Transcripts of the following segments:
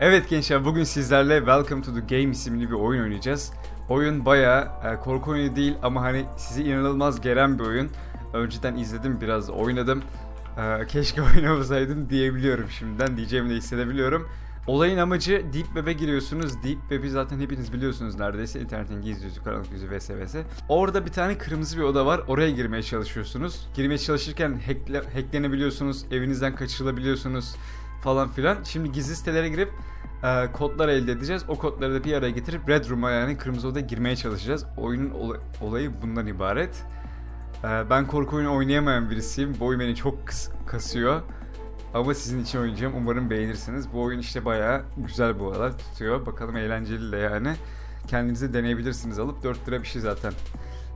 Evet gençler bugün sizlerle Welcome to the Game isimli bir oyun oynayacağız. Oyun bayağı e, korku oyunu değil ama hani sizi inanılmaz geren bir oyun. Önceden izledim biraz oynadım. E, keşke oynamasaydım diyebiliyorum şimdiden diyeceğimi de hissedebiliyorum. Olayın amacı Deep Web'e giriyorsunuz. Deep Web'i zaten hepiniz biliyorsunuz neredeyse. İnternetin gizli yüzü, karanlık yüzü vs vs. Orada bir tane kırmızı bir oda var. Oraya girmeye çalışıyorsunuz. Girmeye çalışırken hackle, hacklenebiliyorsunuz. Evinizden kaçırılabiliyorsunuz falan filan. Şimdi gizli sitelere girip e, kodlar elde edeceğiz. O kodları da bir araya getirip Red Room'a yani kırmızı odaya girmeye çalışacağız. Oyunun ola- olayı bundan ibaret. E, ben korku oyunu oynayamayan birisiyim. Bu oyun beni çok kasıyor. Ama sizin için oynayacağım. Umarım beğenirsiniz. Bu oyun işte bayağı güzel bu aralar tutuyor. Bakalım eğlenceli de yani. Kendinize deneyebilirsiniz alıp 4 lira bir şey zaten.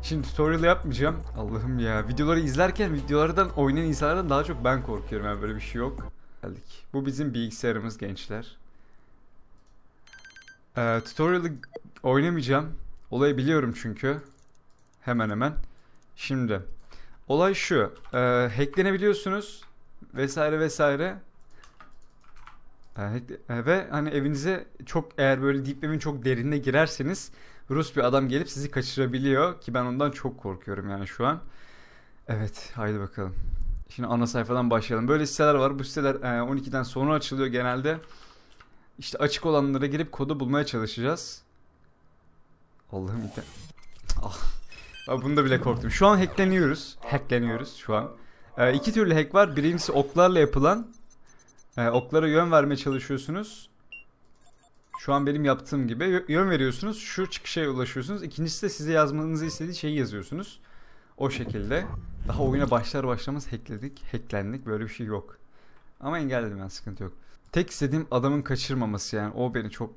Şimdi tutorial yapmayacağım. Allah'ım ya. Videoları izlerken videolardan oynayan insanlardan daha çok ben korkuyorum. Yani böyle bir şey yok. Geldik. Bu bizim bilgisayarımız gençler. Ee, tutorial'ı oynamayacağım. Olayı biliyorum çünkü. Hemen hemen. Şimdi. Olay şu. E, hacklenebiliyorsunuz. Vesaire vesaire. E, hack- e, ve hani evinize çok eğer böyle Deep Web'in çok derinine girerseniz Rus bir adam gelip sizi kaçırabiliyor ki ben ondan çok korkuyorum yani şu an. Evet, haydi bakalım. Şimdi ana sayfadan başlayalım. Böyle siteler var. Bu siteler e, 12'den sonra açılıyor genelde. İşte açık olanlara girip kodu bulmaya çalışacağız. Allah'ım inter... Ah. Ben bunda bile korktum. Şu an hackleniyoruz. Hackleniyoruz şu an. E, iki türlü hack var. Birincisi oklarla yapılan. E, oklara yön vermeye çalışıyorsunuz. Şu an benim yaptığım gibi Yö- yön veriyorsunuz. Şu çıkışa ulaşıyorsunuz. İkincisi de size yazmanızı istediği şeyi yazıyorsunuz. O şekilde. Daha oyuna başlar başlamaz hackledik. Hacklendik. Böyle bir şey yok. Ama engelledim yani sıkıntı yok. Tek istediğim adamın kaçırmaması yani. O beni çok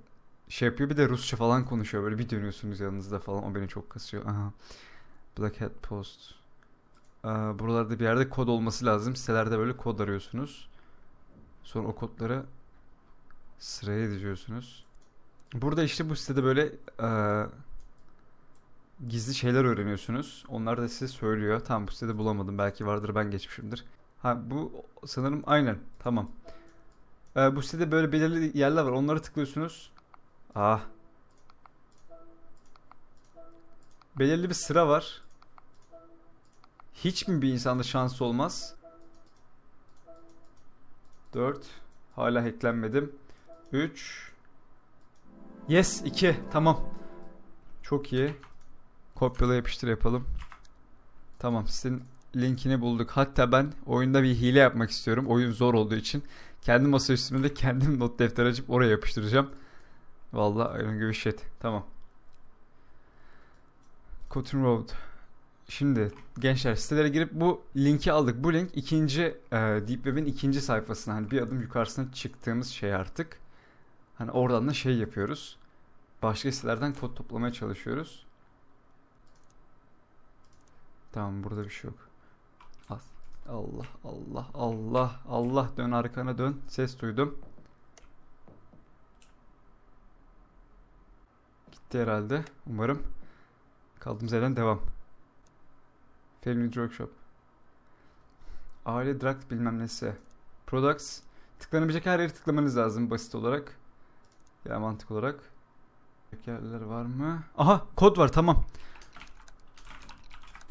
şey yapıyor. Bir de Rusça falan konuşuyor. Böyle bir dönüyorsunuz yanınızda falan. O beni çok kasıyor. Aha. Black Hat Post. Aa, buralarda bir yerde kod olması lazım. Sitelerde böyle kod arıyorsunuz. Sonra o kodları sıraya diziyorsunuz. Burada işte bu sitede böyle eee, gizli şeyler öğreniyorsunuz. Onlar da size söylüyor. Tamam bu sitede bulamadım. Belki vardır ben geçmişimdir. Ha bu sanırım aynen. Tamam. Ee, bu sitede böyle belirli yerler var. Onlara tıklıyorsunuz. Ah. Belirli bir sıra var. Hiç mi bir insanda şansı olmaz? 4. Hala hacklenmedim. 3. Yes 2. Tamam. Çok iyi. Kopyala yapıştır yapalım. Tamam sizin linkini bulduk. Hatta ben oyunda bir hile yapmak istiyorum. Oyun zor olduğu için. Kendi masa üstümde kendim not defteri açıp oraya yapıştıracağım. Vallahi I don't give a shit. Tamam. Cotton Road. Şimdi gençler sitelere girip bu linki aldık. Bu link ikinci e, Deep Web'in ikinci sayfasına hani bir adım yukarısına çıktığımız şey artık. Hani oradan da şey yapıyoruz. Başka sitelerden kod toplamaya çalışıyoruz. Tamam burada bir şey yok. Al. Allah Allah Allah Allah dön arkana dön. Ses duydum. Gitti herhalde. Umarım. Kaldığımız yerden devam. Family Drug Shop. Aile drug bilmem nesi. Products. Tıklanabilecek her yere tıklamanız lazım basit olarak. Ya mantık olarak. Yerler var mı? Aha kod var tamam.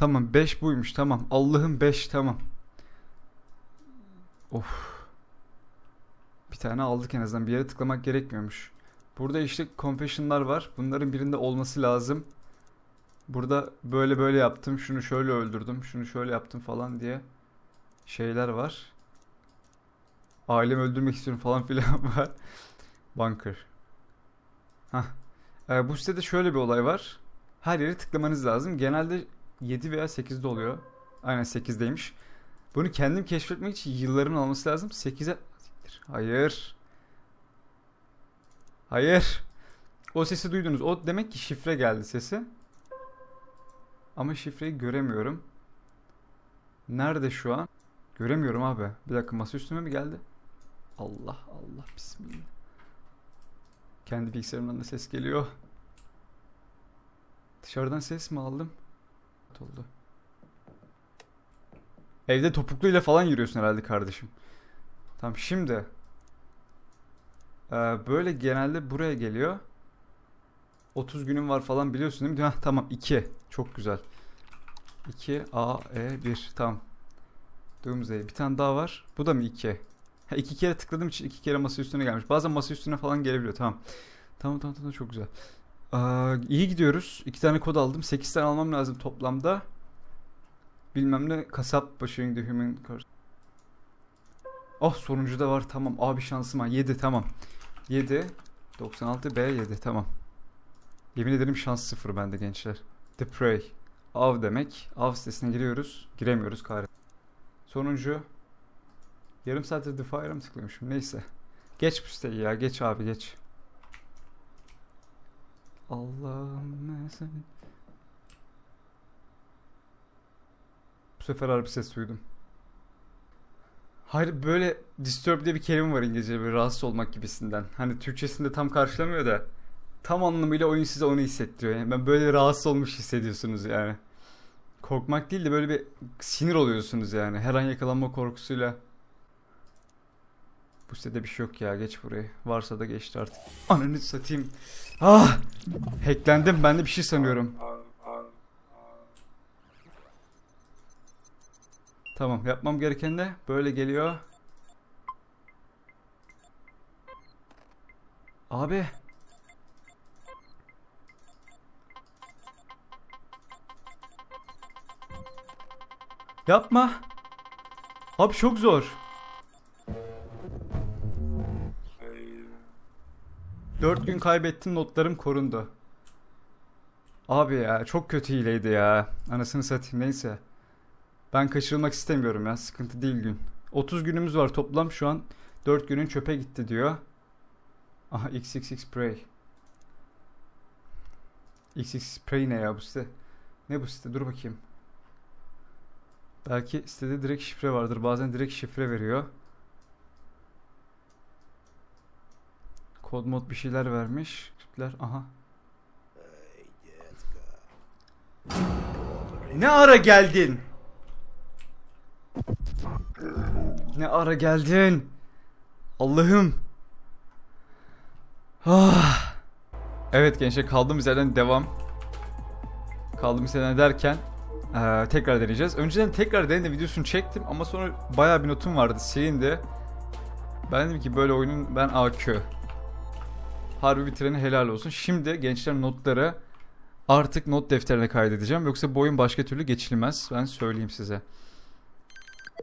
Tamam 5 buymuş tamam. Allah'ım 5 tamam. Of. Bir tane aldık en azından. Bir yere tıklamak gerekmiyormuş. Burada işte confession'lar var. Bunların birinde olması lazım. Burada böyle böyle yaptım. Şunu şöyle öldürdüm. Şunu şöyle yaptım falan diye şeyler var. Ailemi öldürmek istiyorum falan filan var. Bunker. Hah. Ee, bu sitede şöyle bir olay var. Her yere tıklamanız lazım. Genelde 7 veya 8'de oluyor. Aynen 8'deymiş. Bunu kendim keşfetmek için yılların alması lazım. 8'e... Siktir. Hayır. Hayır. O sesi duydunuz. O demek ki şifre geldi sesi. Ama şifreyi göremiyorum. Nerede şu an? Göremiyorum abi. Bir dakika masa üstüme mi geldi? Allah Allah bismillah. Kendi bilgisayarımdan da ses geliyor. Dışarıdan ses mi aldım? Oldu. Evde topukluyla falan yürüyorsun herhalde kardeşim. Tamam şimdi. Böyle genelde buraya geliyor. 30 günüm var falan biliyorsun değil mi? Heh, tamam 2. Çok güzel. 2 A E 1 tamam. Doomsday. Bir tane daha var. Bu da mı 2? Ha iki kere tıkladığım için iki kere masa üstüne gelmiş. Bazen masa üstüne falan gelebiliyor. Tamam. Tamam tamam tamam çok güzel. Aa, iyi gidiyoruz. İki tane kod aldım. 8 tane almam lazım toplamda. Bilmem ne kasap başı in the human cars. Oh sonuncu da var tamam. Abi şansım var. 7 tamam. 7 96 B 7 tamam. Yemin ederim şans sıfır bende gençler. The Prey. Av demek. Av sitesine giriyoruz. Giremiyoruz kahretsin. Sonuncu. Yarım saattir The Fire'a mı tıklıyormuşum? Neyse. Geç bu siteyi ya. Geç abi geç. Allah'ım sen. Bu sefer harbi ses duydum. Hayır böyle disturb diye bir kelime var İngilizce böyle rahatsız olmak gibisinden. Hani Türkçesinde tam karşılamıyor da tam anlamıyla oyun size onu hissettiriyor. Yani ben böyle rahatsız olmuş hissediyorsunuz yani. Korkmak değil de böyle bir sinir oluyorsunuz yani. Her an yakalanma korkusuyla. Bu sitede bir şey yok ya geç burayı. Varsa da geçti artık. Ananı satayım. Ah! Hacklendim ben de bir şey sanıyorum. Tamam yapmam gereken de böyle geliyor. Abi. Yapma. Abi çok zor. Dört gün kaybettim notlarım korundu. Abi ya çok kötü hileydi ya. Anasını satayım neyse. Ben kaçırılmak istemiyorum ya. Sıkıntı değil gün. 30 günümüz var toplam şu an. 4 günün çöpe gitti diyor. Aha XXX Prey. XXX Prey ne ya bu site? Ne bu site? Dur bakayım. Belki sitede direkt şifre vardır. Bazen direkt şifre veriyor. Kod mod bir şeyler vermiş. Tipler. Aha. Ne ara geldin? Ne ara geldin? Allah'ım. Ah. Evet gençler kaldığımız yerden devam. Kaldığımız yerden derken eee, tekrar deneyeceğiz. Önceden tekrar deneme videosunu çektim ama sonra bayağı bir notum vardı silindi. Ben dedim ki böyle oyunun ben AQ. Harbi bitirene helal olsun. Şimdi gençler notları artık not defterine kaydedeceğim. Yoksa bu oyun başka türlü geçilmez. Ben söyleyeyim size.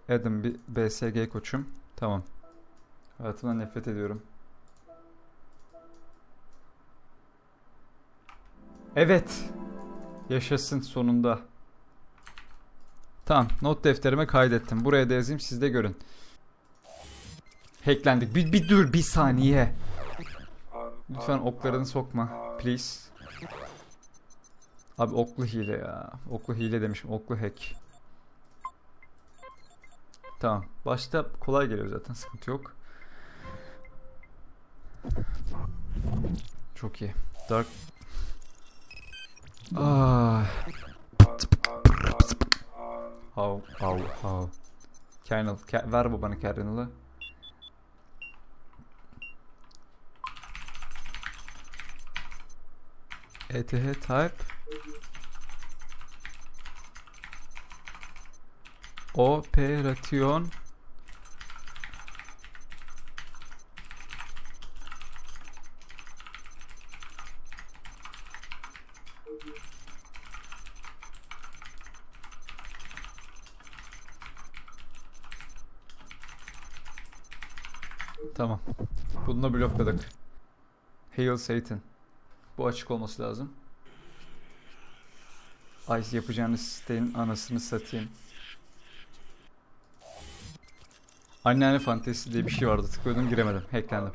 Adam bir BSG koçum. Tamam. Hayatımdan nefret ediyorum. Evet. Yaşasın sonunda. Tamam. Not defterime kaydettim. Buraya da yazayım siz de görün. Hacklendik. Bir, bir dur bir saniye. Lütfen oklarını sokma. Please. Abi oklu hile ya. Oklu hile demişim. Oklu hack. Tamam. Başta kolay geliyor zaten. Sıkıntı yok. Çok iyi. Dark. Ah. How, how, how. Kernel. Ke- ver bu bana kernel'ı. ETH type. Operasyon Tamam. Bununla blokladık. Hail Satan. Bu açık olması lazım. Ice yapacağınız sitenin anasını satayım. Anneanne fantezisi diye bir şey vardı. Tıkladım giremedim. Hacklendim.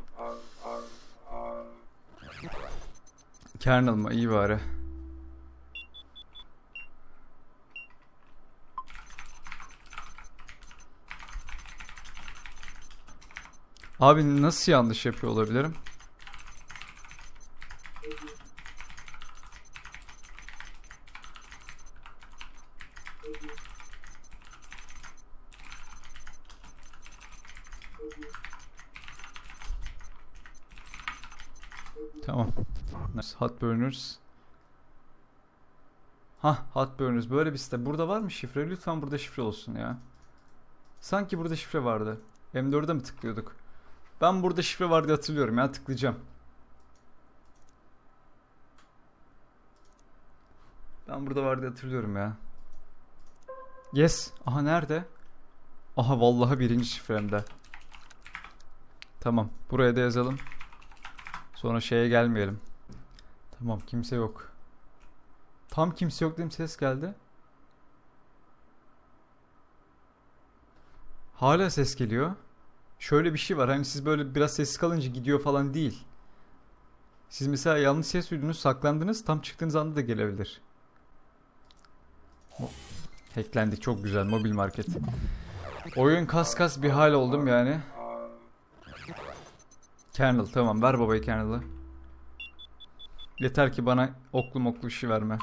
Kernel mı? İyi bari. Abi nasıl yanlış yapıyor olabilirim? Tamam. Nice. Hot Burners. Hah Hot Burners böyle bir site. Burada var mı şifre? Lütfen burada şifre olsun ya. Sanki burada şifre vardı. M4'e mi tıklıyorduk? Ben burada şifre var diye hatırlıyorum ya tıklayacağım. Ben burada var diye hatırlıyorum ya. Yes. Aha nerede? Aha vallahi birinci şifremde. Tamam. Buraya da yazalım. Sonra şeye gelmeyelim. Tamam kimse yok. Tam kimse yok dedim ses geldi. Hala ses geliyor. Şöyle bir şey var hani siz böyle biraz sessiz kalınca gidiyor falan değil. Siz mesela yanlış ses duydunuz saklandınız tam çıktığınız anda da gelebilir. Mo- çok güzel mobil market. Oyun kas kas bir hal oldum yani. Kernel tamam ver babayı kernel'ı. Yeter ki bana oklu moklu işi verme.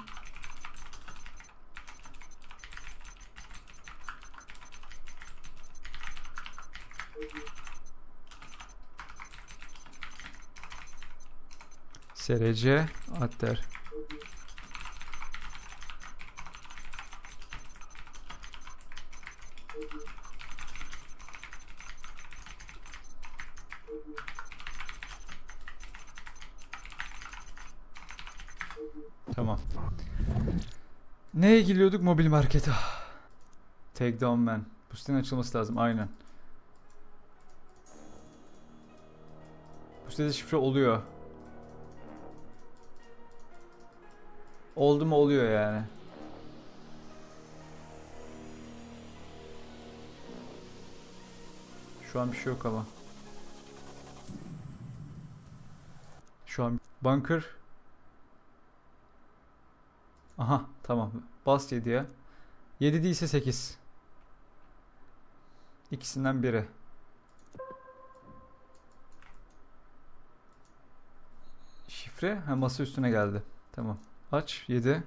SRC Adder. Tamam. Neye giriyorduk? Mobil markete. Take down man. Bu sitenin açılması lazım. Aynen. Bu sitede şifre oluyor. Oldu mu oluyor yani. Şu an bir şey yok ama. Şu an bunker. Aha tamam. Bas 7'ye. 7 değilse 8. İkisinden biri. Şifre ha masa üstüne geldi. Tamam. Aç 7.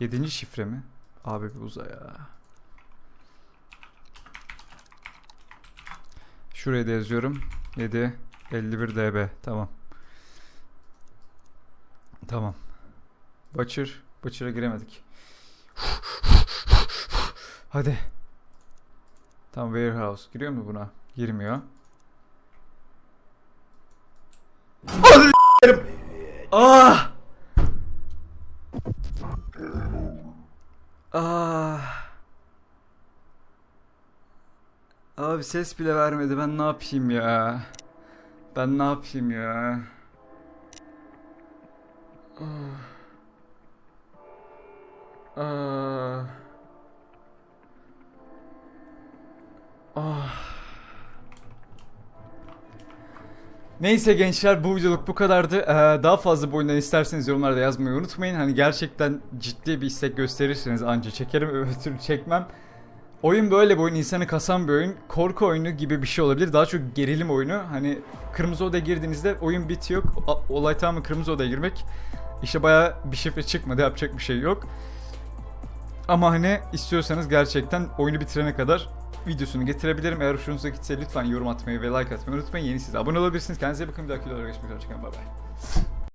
7. şifre mi? Abi bir uza ya. Şuraya da yazıyorum. 7 51 DB. Tamam. Tamam. Butcher. Butcher'a giremedik. Hadi. Tamam warehouse. Giriyor mu buna? Girmiyor. Ah! Ah! Abi ses bile vermedi. Ben ne yapayım ya? Ben ne yapayım ya? Ah. Ah. Ah. Neyse gençler bu videoluk bu kadardı. Ee, daha fazla bu oyundan isterseniz yorumlarda yazmayı unutmayın. Hani gerçekten ciddi bir istek gösterirseniz anca çekerim öbür türlü çekmem. Oyun böyle bir oyun, insanı kasan bir oyun. Korku oyunu gibi bir şey olabilir. Daha çok gerilim oyunu. Hani kırmızı odaya girdiğinizde oyun bitiyor. Olay tamamen kırmızı odaya girmek. İşte bayağı bir şifre çıkmadı, yapacak bir şey yok. Ama hani istiyorsanız gerçekten oyunu bitirene kadar videosunu getirebilirim. Eğer hoşunuza gitse lütfen yorum atmayı ve like atmayı unutmayın. Yeni size abone olabilirsiniz. Kendinize bakın. Bir dahaki videoda görüşmek üzere. Hoşçakalın. Bay bay.